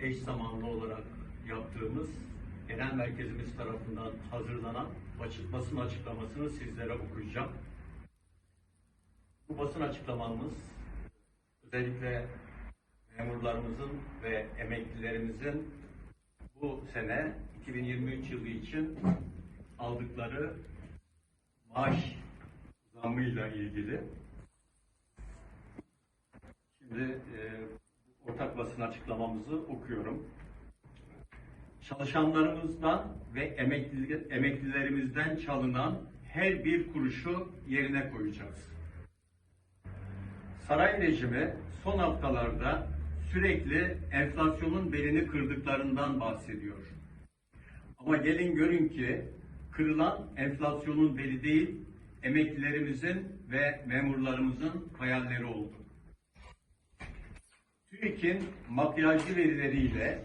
eş zamanlı olarak yaptığımız genel merkezimiz tarafından hazırlanan basın açıklamasını sizlere okuyacağım. Bu basın açıklamamız özellikle memurlarımızın ve emeklilerimizin bu sene 2023 yılı için aldıkları maaş zammıyla ilgili. Şimdi e, ortak basın açıklamamızı okuyorum. Çalışanlarımızdan ve emekli, emeklilerimizden çalınan her bir kuruşu yerine koyacağız. Saray rejimi son haftalarda sürekli enflasyonun belini kırdıklarından bahsediyor. Ama gelin görün ki kırılan enflasyonun beli değil, emeklilerimizin ve memurlarımızın hayalleri oldu. TÜİK'in makyajlı verileriyle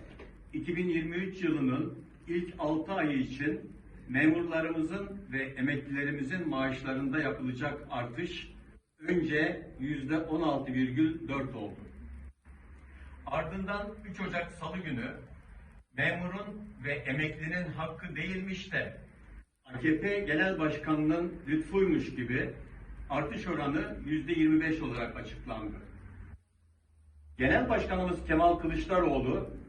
2023 yılının ilk 6 ayı için memurlarımızın ve emeklilerimizin maaşlarında yapılacak artış önce yüzde 16,4 oldu. Ardından 3 Ocak Salı günü memurun ve emeklinin hakkı değilmiş de AKP Genel Başkanı'nın lütfuymuş gibi artış oranı yüzde 25 olarak açıklandı. Genel Başkanımız Kemal Kılıçdaroğlu